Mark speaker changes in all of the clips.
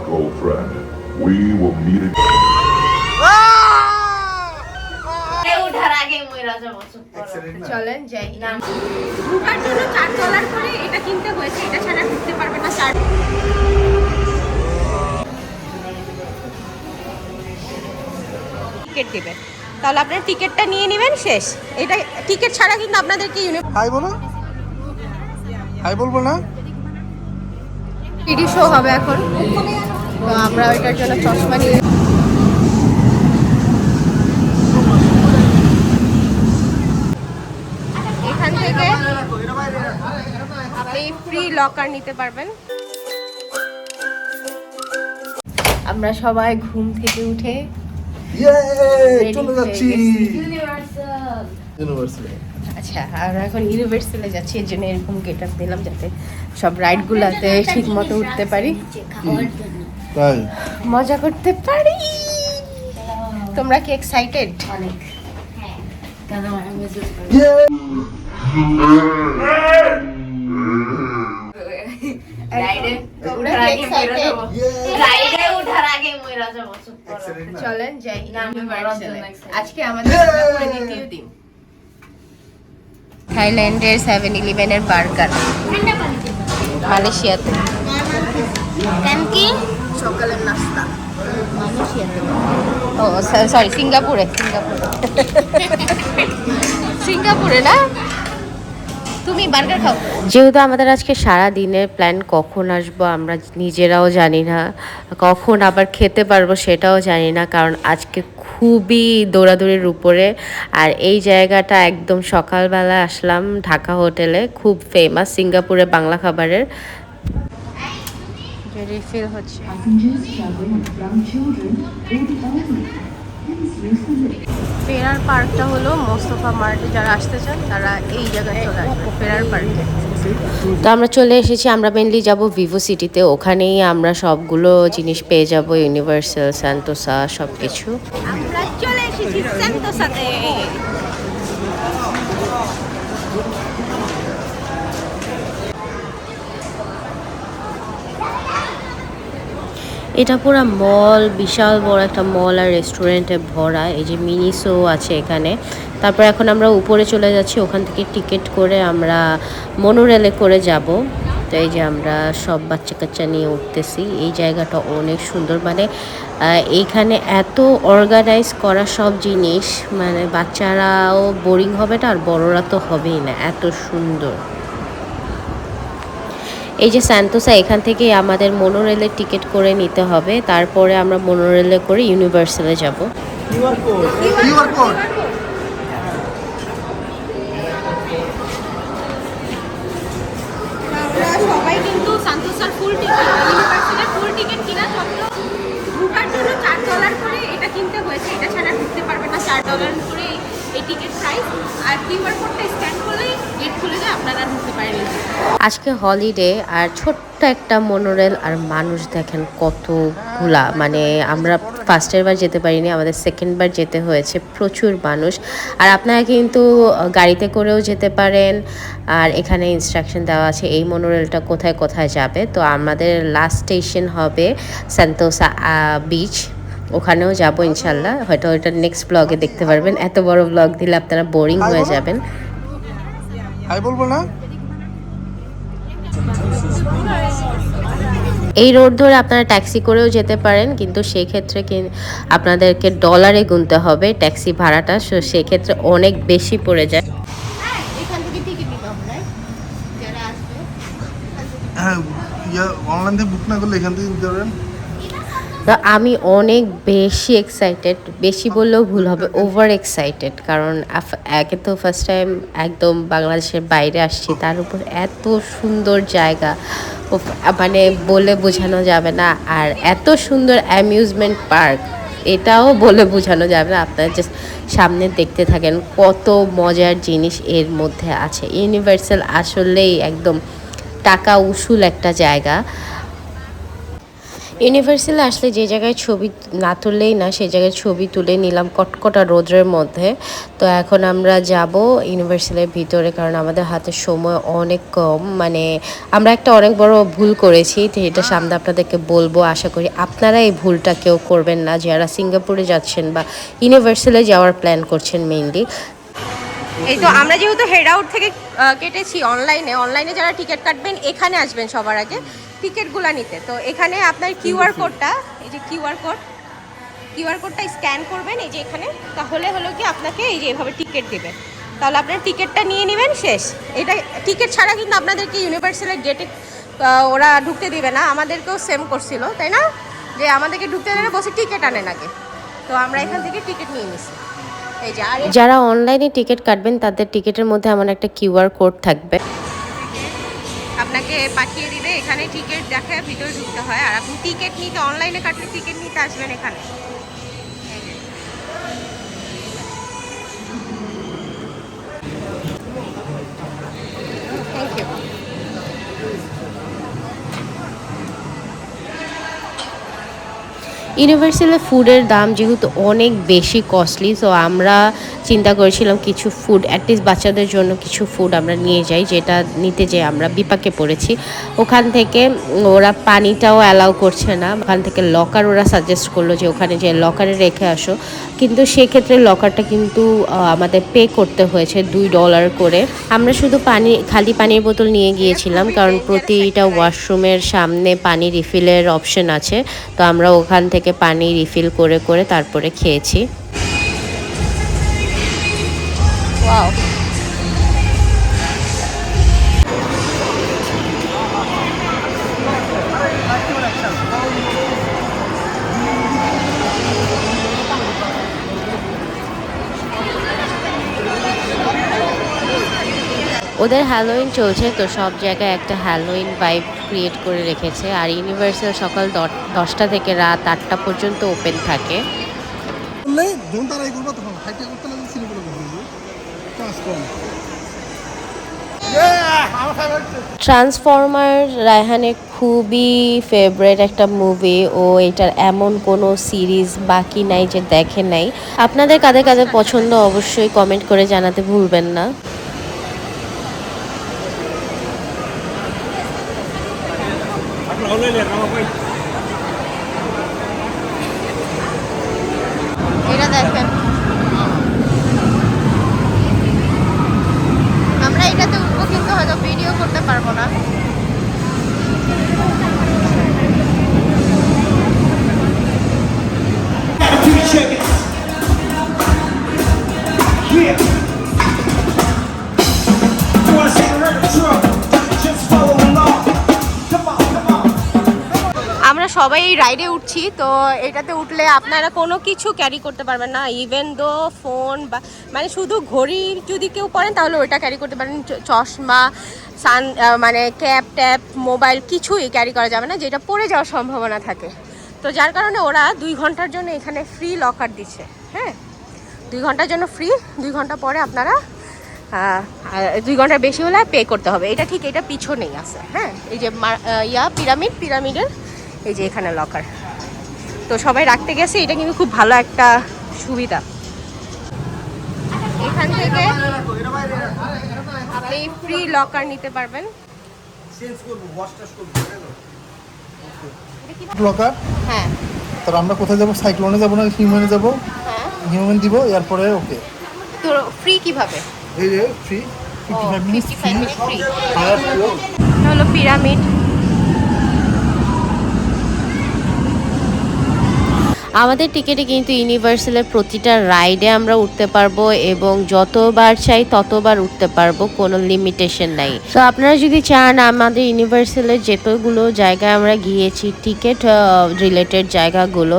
Speaker 1: luck, old friend. We will meet again.
Speaker 2: চলেন যাই।
Speaker 3: না
Speaker 2: চার ডলার করে এটা কিনতে হয়েছে এটা ছাড়া ঢুকতে পারবে না চার টিকিট দেবে তাহলে আপনার টিকিটটা নিয়ে নেবেন শেষ। এটা টিকিট ছাড়া কিন্তু আপনাদেরকে
Speaker 4: হাই বলো। হাই বলব না?
Speaker 2: টিডি শো হবে এখন। তো আমরা ওইটার জন্য চশমা নিয়ে এখান থেকে আপনি ফ্রি লকার নিতে পারবেন। আমরা সবাই ঘুম থেকে উঠে
Speaker 4: ইয়ে চলে যাচ্ছি।
Speaker 2: আচ্ছা আমরা এখন যাচ্ছি এর জন্য এরকম গেট আপ দিলাম যাতে সব রাইডগুলোতে ঠিক মতো উঠতে পারি।
Speaker 4: তাই?
Speaker 2: মজা করতে পারি। তোমরা কি এক্সাইটেড
Speaker 3: অনেক। হ্যাঁ?
Speaker 2: চলেন যাই। আজকে আমাদের দ্বিতীয় দিন। থাইল্যান্ডের সেভেন ইলেভেনের বার্গার মালয়েশিয়াতে।
Speaker 3: কেন কি
Speaker 2: সকালের নাস্তা। ও সরি সিঙ্গাপুরে সিঙ্গাপুরে। সিঙ্গাপুরে না? তুমি বার্গার খাও। যেহেতু আমাদের আজকে সারা দিনের প্ল্যান কখন আসব আমরা নিজেরাও জানি না। কখন আবার খেতে পারব সেটাও জানি না কারণ আজকে খুবই দৌড়াদৌড়ির উপরে। আর এই জায়গাটা একদম সকালবেলা আসলাম ঢাকা হোটেলে খুব ফেমাস সিঙ্গাপুরে বাংলা খাবারের। রিফিল হচ্ছে। ফেরার পার্কটা হলো মোস্তফা মার্টে যারা আসতে চান তারা এই জায়গায় চলে আসবে ফেরার পার্কে। তো আমরা চলে এসেছি আমরা মেনলি যাব ভিভো সিটিতে ওখানেই আমরা সবগুলো জিনিস পেয়ে যাব ইউনিভার্সাল স্যান্টোসা সব কিছু আমরা চলে এসেছি স্যান্টোসাতে এটা পুরো মল, বিশাল বড় একটা মল আর রেস্টুরেন্টে ভরা, এই যে মিনি শো আছে এখানে। তারপর এখন আমরা উপরে চলে যাচ্ছি, ওখান থেকে টিকিট করে আমরা মনোরেলে করে যাব। তো এই যে আমরা সব বাচ্চা কাচ্চা নিয়ে উঠতেছি। এই জায়গাটা অনেক সুন্দর মানে এইখানে এত অর্গানাইজ করা সব জিনিস মানে বাচ্চারাও বোরিং হবে না আর বড়রা তো হবেই না, এত সুন্দর। এই যে স্যান্তোসা এখান থেকে আমাদের মনোরেলের টিকিট করে নিতে হবে। তারপরে আমরা মনোরেলে করে ইউনিভার্সালে যাব।
Speaker 4: কিউআর কোড কিউআর কোড
Speaker 2: আমরা সবাই কিন্তু সান্তোসার ফুল টিকিট ইউনিভার্সিটির ফুল টিকিট কিনা সত্ত্বেও ঢোকার জন্য চার ডলার করে এটা কিনতে হয়েছে। এটা ছাড়া ঢুকতে পারবে না। চার ডলার করে এই- এই টিকিট প্রাইস আর কিউআর কোডটা স্ক্যান করলেই আজকে হলিডে আর ছোট্ট একটা মনোরেল আর মানুষ দেখেন কতগুলা। মানে আমরা ফার্স্টের বার যেতে পারিনি, আমাদের সেকেন্ড বার যেতে হয়েছে প্রচুর মানুষ। আর আপনারা কিন্তু গাড়িতে করেও যেতে পারেন, আর এখানে ইনস্ট্রাকশন দেওয়া আছে এই মনোরেলটা কোথায় কোথায় যাবে। তো আমাদের লাস্ট স্টেশন হবে সান্তোসা বিচ ওখানেও যাব ইনশাল্লাহ। হয়তো ওইটা নেক্সট ব্লগে দেখতে পারবেন। এত বড় ব্লগ দিলে আপনারা বোরিং হয়ে যাবেন।
Speaker 4: বলব না?
Speaker 2: এই রোড ধরে আপনারা ট্যাক্সি করেও যেতে পারেন কিন্তু সেক্ষেত্রে কি আপনাদেরকে ডলারে গুনতে হবে ট্যাক্সি ভাড়াটা সো সেক্ষেত্রে অনেক বেশি পড়ে যায়।
Speaker 4: হ্যাঁ অনলাইন থেকে বুক না করলে এখান থেকে দিতে পারেন।
Speaker 2: তো আমি অনেক বেশি এক্সাইটেড বেশি বললেও ভুল হবে ওভার এক্সাইটেড কারণ একে তো ফার্স্ট টাইম একদম বাংলাদেশের বাইরে আসছি, তার উপর এত সুন্দর জায়গা মানে বলে বোঝানো যাবে না, আর এত সুন্দর অ্যামিউজমেন্ট পার্ক এটাও বলে বোঝানো যাবে না, আপনারা জাস্ট সামনে দেখতে থাকেন কত মজার জিনিস এর মধ্যে আছে ইউনিভার্সাল আসলেই একদম টাকা উসুল একটা জায়গা ইউনিভার্সালে আসলে যে জায়গায় ছবি না তুললেই না, সেই জায়গায় ছবি তুলে নিলাম কটকটা রোদ্রের মধ্যে। তো এখন আমরা যাব ইউনিভার্সালের ভিতরে কারণ আমাদের হাতে সময় অনেক কম। মানে আমরা একটা অনেক বড় ভুল করেছি এটা সামনে আপনাদেরকে বলব। আশা করি আপনারা এই ভুলটা কেউ করবেন না। যারা সিঙ্গাপুরে যাচ্ছেন বা ইউনিভার্সালে যাওয়ার প্ল্যান করছেন মেইনলি
Speaker 5: এই তো আমরা যেহেতু হেড আউট থেকে কেটেছি অনলাইনে অনলাইনে যারা টিকিট কাটবেন এখানে আসবেন সবার আগে টিকিটগুলো নিতে। তো এখানে আপনার কিউআর কোডটা এই যে কিউআর কোড কিউআর কোডটা স্ক্যান করবেন এই যে এখানে তাহলে হলো কি আপনাকে এই যে এভাবে টিকিট দেবে। তাহলে আপনার টিকিটটা নিয়ে নেবেন শেষ। এটা টিকিট ছাড়া কিন্তু আপনাদেরকে ইউনিভার্সালের গেটে ওরা ঢুকতে দিবে না। আমাদেরকেও সেম করছিল তাই না? যে আমাদেরকে ঢুকতে দেবে না বসে টিকিট আনেন আগে। তো আমরা এখান থেকে টিকিট নিয়ে নিছি।
Speaker 2: যারা অনলাইনে টিকিট কাটবেন, তাদের টিকিটের মধ্যে এমন একটা কিউআর কোড থাকবে।
Speaker 5: আপনাকে পাঠিয়ে দিবে, এখানে টিকিট দেখে ভিতরে ঢুকতে হয়। আর আপনি টিকিট নিতে, অনলাইনে কাটলে টিকিট নিতে আসবেন এখানে।
Speaker 2: ইউনিভার্সালে ফুডের দাম যেহেতু অনেক বেশি কস্টলি সো আমরা চিন্তা করেছিলাম কিছু ফুড অ্যাটলিস্ট বাচ্চাদের জন্য কিছু ফুড আমরা নিয়ে যাই, যেটা নিতে যেয়ে আমরা বিপাকে পড়েছি। ওখান থেকে ওরা পানিটাও অ্যালাউ করছে না। ওখান থেকে লকার ওরা সাজেস্ট করল যে ওখানে যে লকারে রেখে আসো। কিন্তু সেক্ষেত্রে লকারটা কিন্তু আমাদের পে করতে হয়েছে দুই ডলার করে। আমরা শুধু পানি, খালি পানির বোতল নিয়ে গিয়েছিলাম, কারণ প্রতিটা ওয়াশরুমের সামনে পানি রিফিলের অপশন আছে। তো আমরা ওখান থেকে পানি রিফিল করে করে তারপরে খেয়েছি।
Speaker 5: ওয়াও
Speaker 2: ওদের হ্যালোইন চলছে তো সব জায়গায় একটা হ্যালোইন ভাইব ক্রিয়েট করে রেখেছে। আর ইউনিভার্সাল সকাল দশটা থেকে রাত আটটা পর্যন্ত ওপেন থাকে। ট্রান্সফর্মার রায়হানের খুবই ফেভারেট একটা মুভি ও এটার এমন কোনো সিরিজ বাকি নাই যে দেখে নাই। আপনাদের কাদের কাদের পছন্দ অবশ্যই কমেন্ট করে জানাতে ভুলবেন না।
Speaker 5: সবাই এই রাইডে উঠছি, তো এটাতে উঠলে আপনারা কোনো কিছু ক্যারি করতে পারবেন না। ইভেন দো ফোন বা মানে শুধু ঘড়ি যদি কেউ পরেন তাহলে ওইটা ক্যারি করতে পারেন। চশমা সান মানে ক্যাপ ট্যাপ মোবাইল কিছুই ক্যারি করা যাবে না, যেটা পড়ে যাওয়ার সম্ভাবনা থাকে। তো যার কারণে ওরা দুই ঘণ্টার জন্য এখানে ফ্রি লকার দিচ্ছে হ্যাঁ? দুই ঘণ্টার জন্য ফ্রি দুই ঘণ্টা পরে আপনারা দুই ঘণ্টার বেশি হলে পে করতে হবে। এটা ঠিক, এটা পিছনেই আছে হ্যাঁ? এই যে ইয়া পিরামিড পিরামিডের এই যে এখানে লকার তো সবাই রাখতে গেছে এটা কিন্তু খুব ভালো একটা সুবিধা। এখান থেকে আপনি ফ্রি লকার নিতে পারবেন।
Speaker 4: ব্লকার
Speaker 5: হ্যাঁ।
Speaker 4: তারপর আমরা কোথায় যাব? সাইক্লোনে যাব না হিউম্যানে যাব?
Speaker 5: হ্যাঁ।
Speaker 4: হিউম্যান দিব এরপরে ওকে
Speaker 5: তো ফ্রি কীভাবে?
Speaker 4: এই যে ফ্রি
Speaker 5: ও
Speaker 4: ফিফটি ফাইভ মিনিট ফ্রি
Speaker 5: হলো পিরামিড
Speaker 2: আমাদের টিকিটে কিন্তু ইউনিভার্সালের প্রতিটা রাইডে আমরা উঠতে পারব এবং যতবার চাই ততবার উঠতে পারব, কোনো লিমিটেশন নাই। তো আপনারা যদি চান আমাদের ইউনিভার্সালের যেতগুলো জায়গায় আমরা গিয়েছি, টিকিট রিলেটেড জায়গাগুলো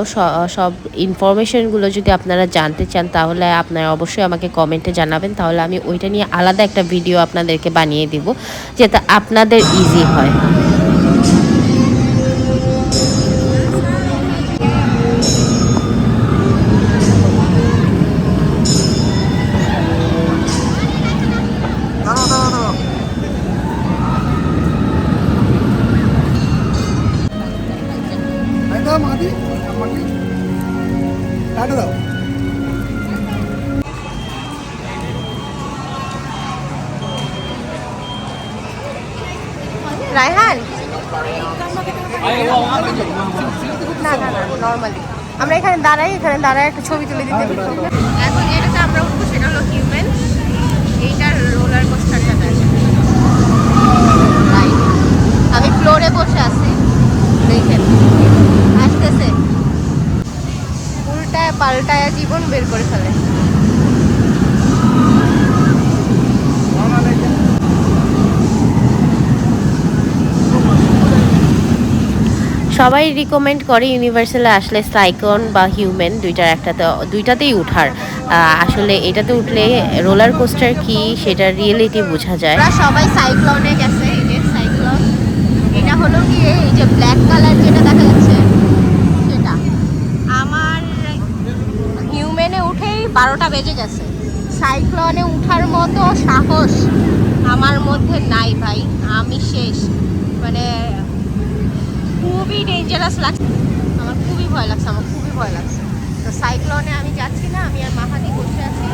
Speaker 2: সব ইনফরমেশনগুলো যদি আপনারা জানতে চান, তাহলে আপনারা অবশ্যই আমাকে কমেন্টে জানাবেন। তাহলে আমি ওইটা নিয়ে আলাদা একটা ভিডিও আপনাদেরকে বানিয়ে দিব, যেটা আপনাদের ইজি হয়।
Speaker 5: ছবি তুলে দিতে এখন যেটাতে আমরা উঠবো সেটা হলো হিউম্যান এইটার রোলার কোস্টারটা আছে আমি ফ্লোরে বসে আছি। দেখেন আসতেছে। উল্টায় পাল্টায় জীবন বের করে ফেলে
Speaker 2: সবাই রিকমেন্ড করে ইউনিভার্সালে আসলে সাইকন বা হিউম্যান দুইটার একটাতে, দুইটাতেই উঠার। আসলে এটাতে উঠলে রোলার কোস্টার কি সেটা রিয়েলিটি বোঝা যায়।
Speaker 5: সবাই সাইক্লোনে গেছে, এই এটা হলো গিয়ে এই যে ব্ল্যাক কালার যেটা দেখা যাচ্ছে, সেটা। আমার হিউম্যানে উঠেই বারোটা বেজে গেছে। সাইক্লোনে উঠার মতো সাহস আমার মধ্যে নাই ভাই, আমি শেষ। মানে খুবই ডেঞ্জারাস লাগছে। আমার খুবই ভয় লাগছে, আমার খুবই ভয় লাগছে। তো সাইক্লোনে আমি যাচ্ছি না, আমি আর মাহাদি বসে আছি।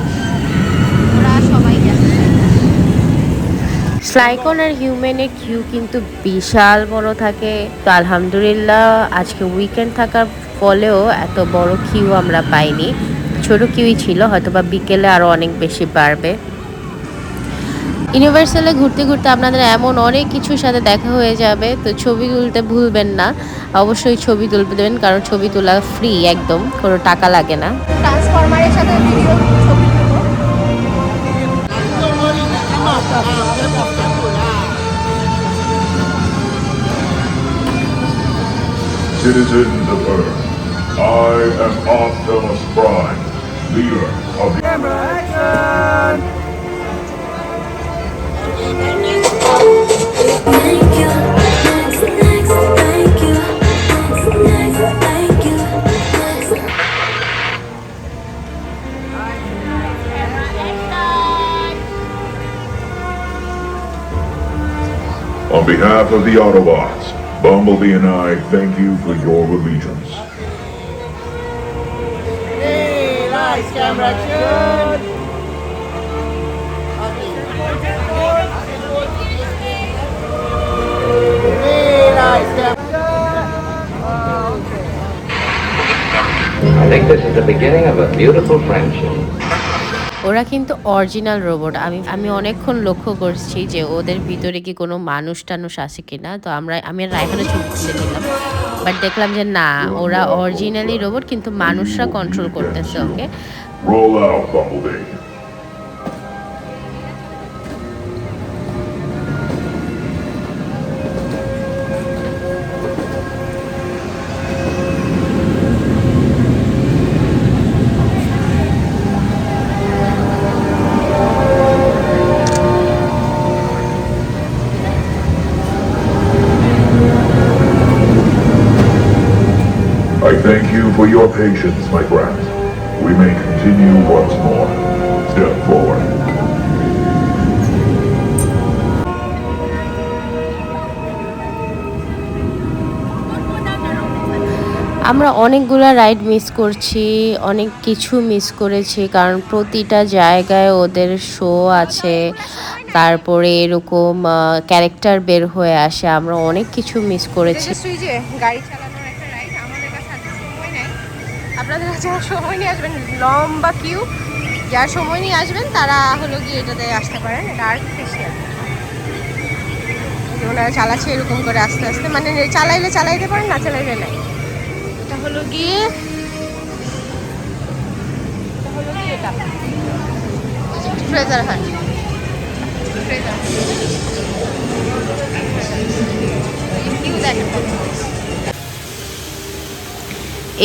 Speaker 5: ওরা সবাই গেছে।
Speaker 2: স্লাইকন আর হিউম্যানের কিউ কিন্তু বিশাল বড় থাকে। তো আলহামদুলিল্লাহ, আজকে উইকেন্ড থাকার ফলেও এত বড় কিউ আমরা পাইনি। ছোট কিউই ছিল হয়তো বা বিকেলে আরও অনেক বেশি বাড়বে। ইউনিভার্সালে ঘুরতে ঘুরতে আপনাদের এমন অনেক কিছুর সাথে দেখা হয়ে যাবে তো ছবি তুলতে ভুলবেন না। অবশ্যই ছবি তুলবেন কারণ ছবি তোলা ফ্রি একদম কোনো টাকা লাগে না।
Speaker 5: ট্রান্সফরমারের সাথে video
Speaker 1: Citizens of Earth, I am Optimus Prime, leader of the
Speaker 6: Thank you.
Speaker 1: On behalf of the Autobots, Bumblebee and I thank you for your allegiance.
Speaker 7: I think this
Speaker 2: ওরা কিন্তু অরিজিনাল রোবট। আমি আমি অনেকক্ষণ লক্ষ্য করছি যে ওদের ভিতরে কি কোনো মানুষ টানুষ আছে কিনা। তো আমরা আমি আর রায়হানে ছবি তুলে দিলাম বাট দেখলাম যে না ওরা অরিজিনালি রোবট কিন্তু মানুষরা কন্ট্রোল করতেছে ওকে
Speaker 1: patience, my friend. We may continue once more. Step forward.
Speaker 2: আমরা অনেকগুলা রাইড মিস করছি অনেক কিছু মিস করেছি কারণ প্রতিটা জায়গায় ওদের শো আছে তারপরে এরকম ক্যারেক্টার বের হয়ে আসে আমরা অনেক কিছু মিস করেছি
Speaker 5: গাড়ি চালানোর একটা রাইড আমাদের কাছে আজকে সময় নেই আপনাদের কাছে যারা সময় নিয়ে আসবেন, লম্বা কিউ যার সময় নিয়ে আসবেন, তারা হলো গিয়ে এটাতে আসতে পারেন, এটা আর আর্টিফিশিয়াল ওনারা চালাচ্ছে এরকম করে আস্তে আস্তে মানে চালাইলে চালাইতে পারেন, না চালাইলে নাই। এটা হলো গিয়ে, এটা হলো গিয়ে দেখেন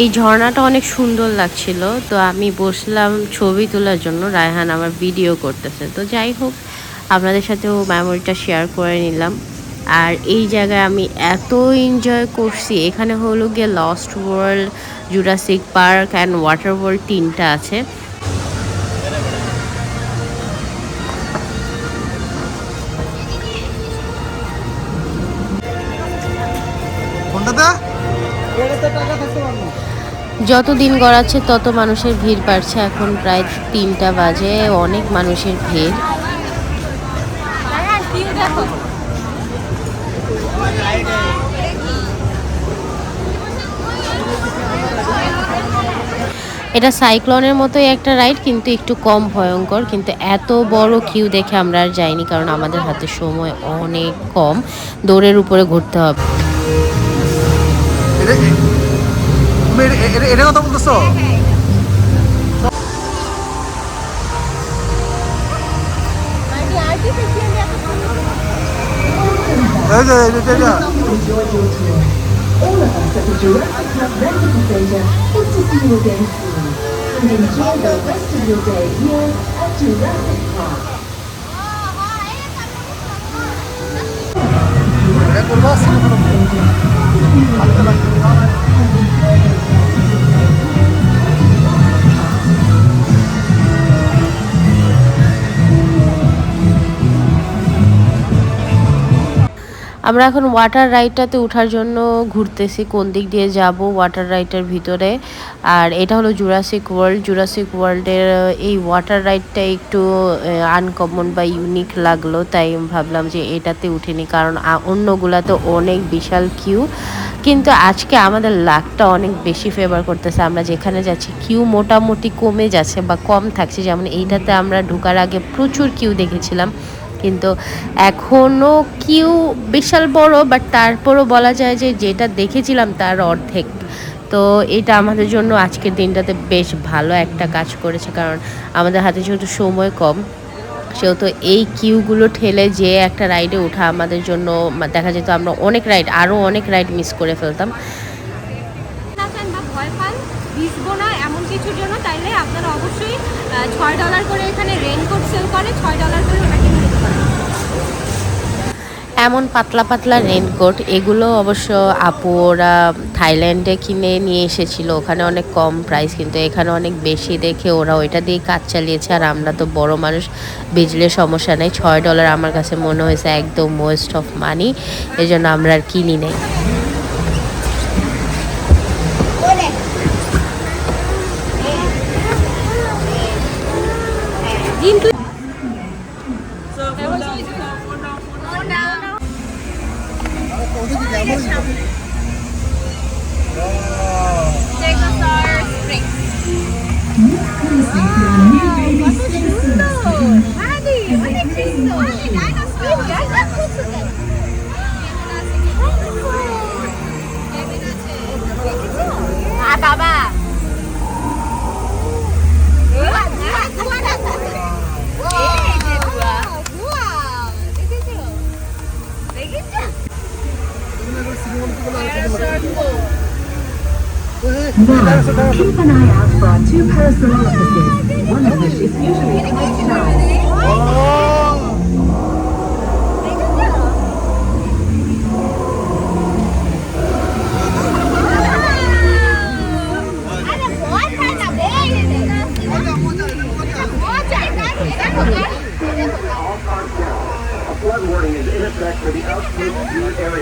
Speaker 2: এই ঝর্ণাটা অনেক সুন্দর লাগছিল, তো আমি বসলাম ছবি তোলার জন্য, রায়হান আমার ভিডিও করতেছে। তো যাই হোক, আপনাদের সাথেও মেমোরিটা শেয়ার করে নিলাম। আর এই জায়গায় আমি এত এনজয় করছি, এখানে হলো গিয়ে lost world Jurassic park and water world তিনটা আছে। যত দিন গড়াচ্ছে তত মানুষের ভিড় বাড়ছে। এখন প্রায় তিনটা বাজে অনেক মানুষের ভিড়। এটা সাইক্লনের মতোই একটা রাইড কিন্তু একটু কম ভয়ঙ্কর। কিন্তু এত বড় কিউ দেখে আমরা আর যাইনি কারণ আমাদের হাতে সময় অনেক কম। দৌড়ের উপরে ঘুরতে হবে।
Speaker 4: তুমি এটা- এটা- এটা কথা বলতেছো এই যে এটা- এটা- এটা।
Speaker 8: enjoyed your tour. All of us at the Jurassic Park Medical Center hope to see you again soon. And enjoy the rest of your day here at Jurassic Park.
Speaker 4: এটা করবো, সিনেমা করবো।
Speaker 2: আমরা এখন ওয়াটার রাইডটাতে ওঠার জন্য ঘুরতেছি, কোন দিক দিয়ে যাব ওয়াটার রাইডটার ভিতরে। আর এটা হলো জুরাসিক ওয়ার্ল্ড জুরাসিক ওয়ার্ল্ডের এই ওয়াটার রাইডটা একটু আনকমন বা ইউনিক লাগল, তাই ভাবলাম যে এটাতে উঠিনি, কারণ অন্যগুলাতে অনেক বিশাল কিউ কিন্তু আজকে আমাদের লাকটা অনেক বেশি ফেভার করতেছে। আমরা যেখানে যাচ্ছি কিউ মোটামুটি কমে যাচ্ছে বা কম থাকছে। যেমন এইটাতে আমরা ঢোকার আগে প্রচুর কিউ দেখেছিলাম। কিন্তু এখনও কিউ বিশাল বড় বাট তারপরও বলা যায় যে যেটা দেখেছিলাম তার অর্ধেক। তো এটা আমাদের জন্য আজকের দিনটাতে বেশ ভালো একটা কাজ করেছে, কারণ আমাদের হাতে যেহেতু সময় কম, সেহেতু এই কিউগুলো ঠেলে যে একটা রাইডে ওঠা আমাদের জন্য দেখা যেত আমরা অনেক রাইড আরও অনেক রাইড মিস করে ফেলতাম।
Speaker 5: ছয় ডলার করে এখানে রেনকোট সেল করে, ছয় ডলার করে
Speaker 2: এমন পাতলা পাতলা রেনকোট, এগুলো অবশ্য আপু ওরা থাইল্যান্ডে কিনে নিয়ে এসেছিল, ওখানে অনেক কম প্রাইস কিন্তু এখানে অনেক বেশি দেখে ওরা ওইটা দিয়ে কাজ চালিয়েছে, আর আমরা তো বড় মানুষ বিজলে সমস্যা নেই, ছয় ডলার আমার কাছে মনে হয়েছে একদম ওয়েস্ট অফ মানি এই জন্য আমরা আর কিনি নেই।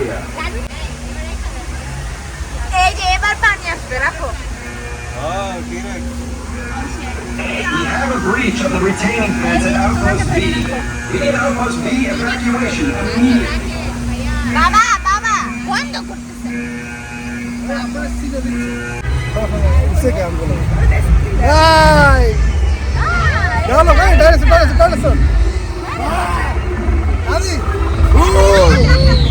Speaker 9: view area.
Speaker 3: এই যে এবার পানি আসবে রাখো
Speaker 9: We have a breach of the retaining fence at Outpost B. Begin Outpost B evacuation immediately.
Speaker 3: বাবা বাবা বন্ধ করতেছে
Speaker 4: উসে কেমন বলো এই চলো ভাই ডাইরেকশন ডাইরেকশন ডাইরেকশন আদি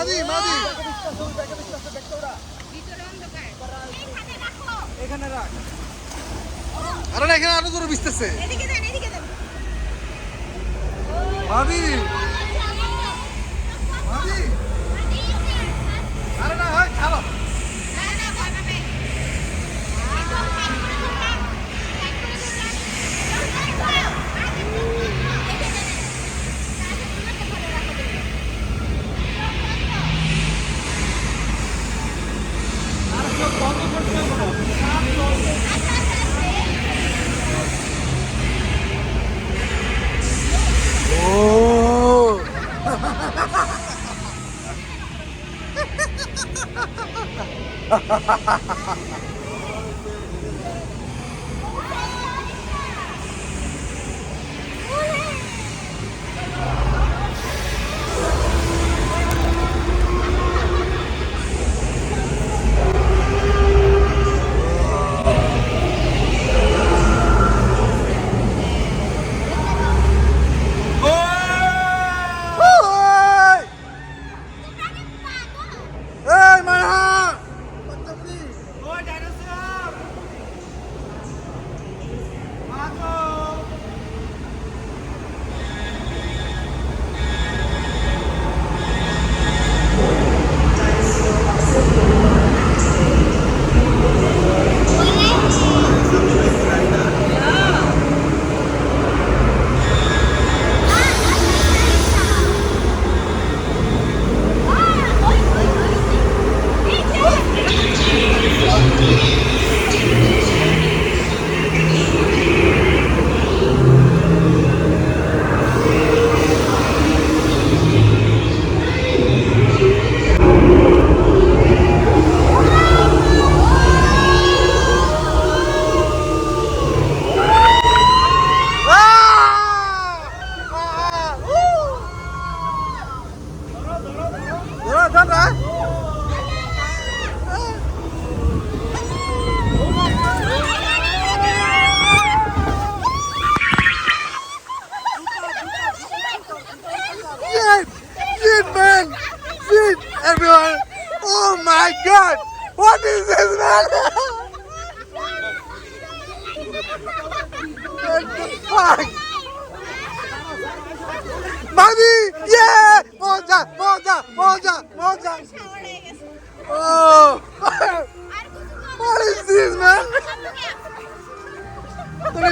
Speaker 4: মাদি মাদি। এখানে রাখ। আরে না এখানে আরও জোরে বিস্তারছে মাদি। মাদি আরে না হয় ছাড়ো। Ha ha ha ha ha ha!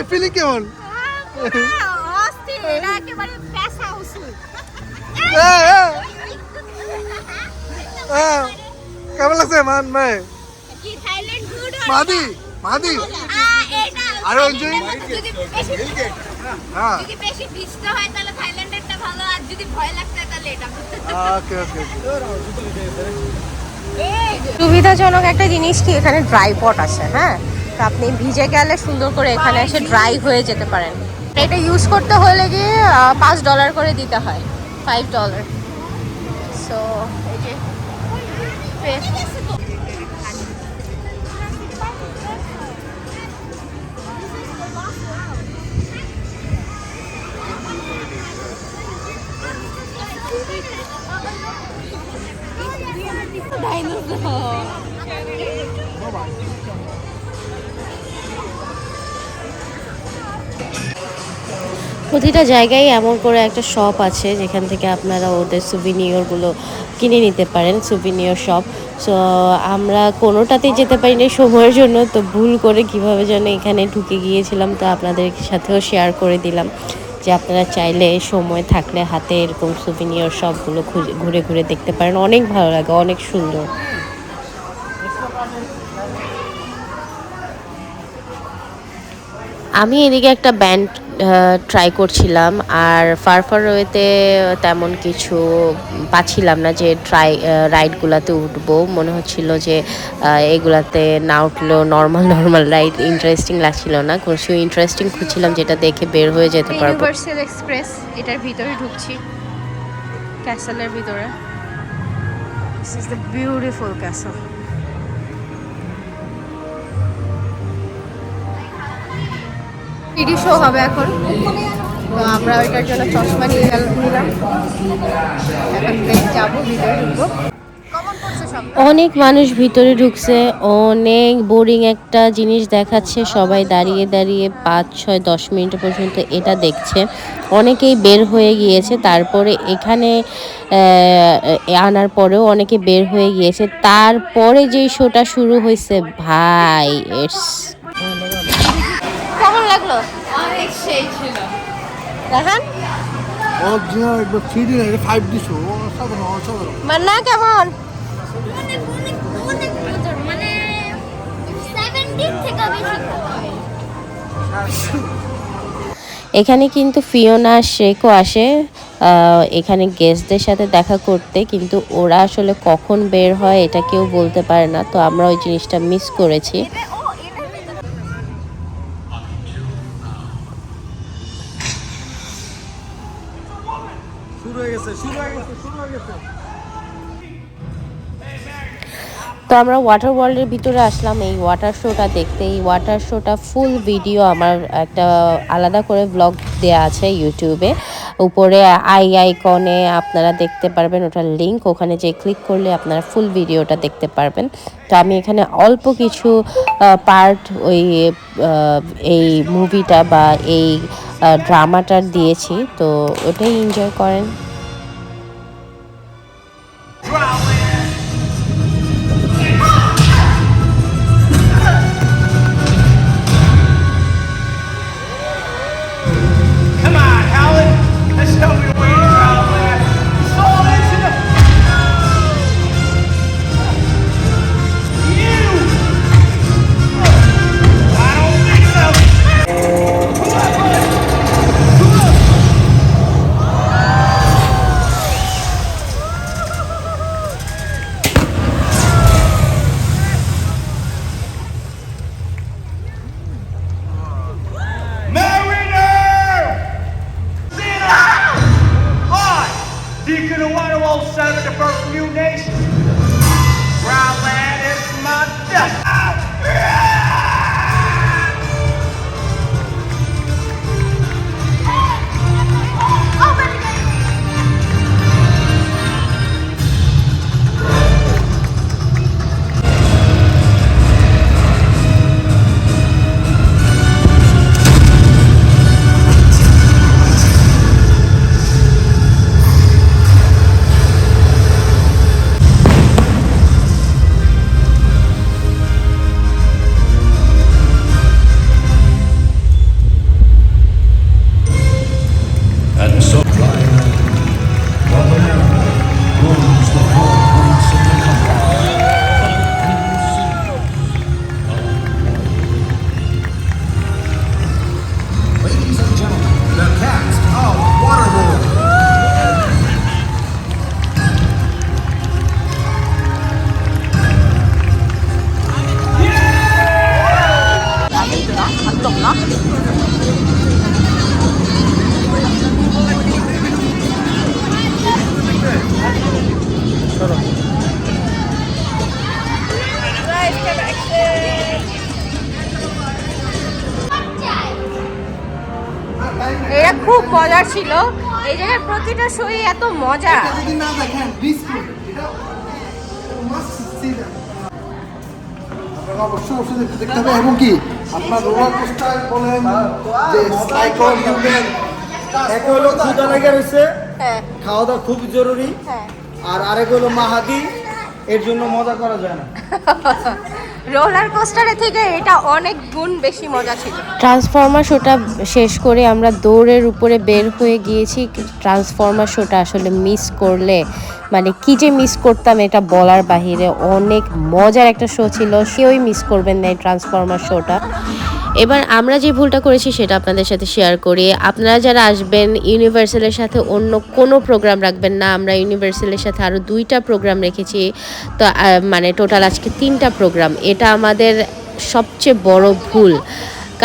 Speaker 4: Feeling কেমন? হ্যাঁ হ্যাঁ। হ্যাঁ। কেমন লাগছে মান ভাই
Speaker 5: কি থাইল্যান্ড গুড
Speaker 4: মাদি মাদি।
Speaker 5: এটা
Speaker 4: আরও enjoying? হ্যাঁ
Speaker 5: যদি বেশি বৃষ্টি হয়। তাহলে থাইল্যান্ডেরটা ভালো। আর যদি ভয় লাগছে তাহলে এটা
Speaker 4: ওকে ওকে
Speaker 2: সুবিধাজনক একটা জিনিস কি? এখানে ড্রাই পট আছে হ্যাঁ? তো আপনি ভিজে গেলে সুন্দর করে এখানে এসে ড্রাই হয়ে যেতে পারেন। এটা ইউজ করতে হলে গিয়ে পাঁচ ডলার করে দিতে হয়। ফাইভ ডলার সো প্রতিটা জায়গায় এমন করে একটা শপ আছে যেখান থেকে আপনারা ওদের সুভিনিয়রগুলো কিনে নিতে পারেন সুভিনিয়র শপ সো আমরা কোনোটাতেই যেতে পারিনি সময়ের জন্য, তো ভুল করে কীভাবে যেন এখানে ঢুকে গিয়েছিলাম, তো আপনাদের সাথেও শেয়ার করে দিলাম যে আপনারা চাইলে সময় থাকলে হাতে এরকম সুভিনিয়র শপগুলো ঘুরে ঘুরে দেখতে পারেন। অনেক ভালো লাগে, অনেক সুন্দর। আমি এদিকে একটা ব্যান্ড ট্রাই করছিলাম, আর ফার ফার ওয়েতে তেমন কিছু পাচ্ছিলাম না যে ট্রাই রাইডগুলোতে উঠবো। মনে হচ্ছিল যে এগুলাতে না উঠলেও নর্মাল নর্মাল রাইড ইন্টারেস্টিং লাগছিল না। কিছু ইন্টারেস্টিং খুঁজছিলাম যেটা দেখে বের হয়ে যেতে পারব।
Speaker 5: ইউনিভার্সাল এক্সপ্রেস এটার ভিতরে ঢুকছি। ক্যাসেলের ভিতরে। This is the beautiful castle TD show হবে এখন। তো আমরা ওইটার জন্য চশমা নিয়ে নিলাম। এখন যাব, ভিতরে ঢুকবো।
Speaker 2: অনেক মানুষ ভিতরে ঢুকছে, অনেক বোরিং একটা জিনিস দেখাচ্ছে, সবাই দাঁড়িয়ে দাঁড়িয়ে পাঁচ, ছয়, দশ মিনিট পর্যন্ত এটা দেখছে। অনেকেই বের হয়ে গিয়েছে, তারপরে এখানে আনার পরেও অনেকে বের হয়ে গিয়েছে। তারপরে যেই শোটা শুরু হয়েছে, ভাই ইটস লাগল?
Speaker 3: অনেক সেই ছিল।
Speaker 2: দেখান।
Speaker 4: অরিজিনাল একবার থ্রি ডি না এটা ফাইভ ডি শো অসাধারণ অসাধারণ।
Speaker 2: মান্না কেমন?
Speaker 5: অনেক অনেক অনেক মজার মানে
Speaker 2: এখানে কিন্তু ফিওনা শেখও আসে আহ, এখানে গেস্টদের সাথে দেখা করতে কিন্তু ওরা আসলে কখন বের হয় এটা কেউ বলতে পারে না। তো আমরা ওই জিনিসটা মিস করেছি। তো আমরা ওয়াটার ওয়ার্ল্ডের ভিতরে আসলাম। এই ওয়াটার শোটা দেখতে। এই ওয়াটার শোটা ফুল ভিডিও আমার একটা আলাদা করে ব্লগ দেয়া আছে ইউটিউবে উপরে আই আইকনে আপনারা দেখতে পারবেন, ওটার লিঙ্ক ওখানে যে ক্লিক করলে আপনারা ফুল ভিডিওটা দেখতে পারবেন। তো আমি এখানে অল্প কিছু পার্ট ওই এই মুভিটা বা এই ড্রামাটার দিয়েছি। তো ওটাই এনজয় করেন।
Speaker 5: ছিল। এই জায়গায় প্রতিটা শোই এত মজা।
Speaker 4: অবশ্যই অবশ্যই দেখতে দেখতে হবে। এবং কি আপনার রোলার কোস্টার বলেন যে সাইকেল ইউবেন
Speaker 10: এক হলো ক্ষুদা লেগে রয়েছে।
Speaker 5: হ্যাঁ।
Speaker 10: খাওয়া দাওয়া খুব জরুরি।
Speaker 5: হ্যাঁ।
Speaker 10: আর আরেক হলো মাহাদি। এর জন্য মজা করা যায় না।
Speaker 5: রোলার কোস্টারে থেকে এটা অনেক গুণ বেশি মজা ছিল।
Speaker 2: ট্রান্সফর্মার শোটা শেষ করে আমরা দৌড়ের উপরে বের হয়ে গিয়েছি। ট্রান্সফর্মার শোটা আসলে মিস করলে মানে কি যে মিস করতাম এটা বলার বাহিরে অনেক মজার একটা শো ছিল। কেউই মিস করবেন না এই ট্রান্সফর্মার শোটা। এবার আমরা যে ভুলটা করেছি সেটা আপনাদের সাথে শেয়ার করি। আপনারা যারা আসবেন ইউনিভার্সালের সাথে অন্য কোনো প্রোগ্রাম রাখবেন না, আমরা ইউনিভার্সালের সাথে আরও দুইটা প্রোগ্রাম রেখেছি। তো মানে টোটাল আজকে তিনটা প্রোগ্রাম এটা আমাদের সবচেয়ে বড় ভুল।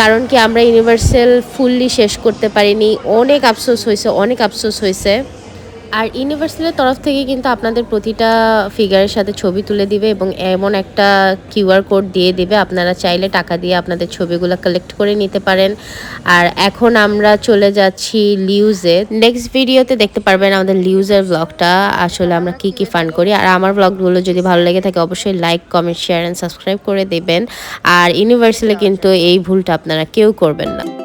Speaker 2: কারণ কি আমরা ইউনিভার্সাল ফুললি শেষ করতে পারিনি। অনেক আফসোস হয়েছে, অনেক আফসোস হয়েছে। আর ইউনিভার্সালের তরফ থেকে কিন্তু আপনাদের প্রতিটা ফিগারের সাথে ছবি তুলে দিবে এবং এমন একটা কিউআর কোড দিয়ে দিবে। আপনারা চাইলে টাকা দিয়ে আপনাদের ছবিগুলো কালেক্ট করে নিতে পারেন। আর এখন আমরা চলে যাচ্ছি লিউজে নেক্সট ভিডিওতে দেখতে পারবেন আমাদের লিউজের ব্লগটা আসলে আমরা কি কি ফান করি। আর আমার ব্লগগুলো যদি ভালো লেগে থাকে, অবশ্যই like comment share and subscribe করে দেবেন। আর ইউনিভার্সালে কিন্তু এই ভুলটা আপনারা কেউ করবেন না।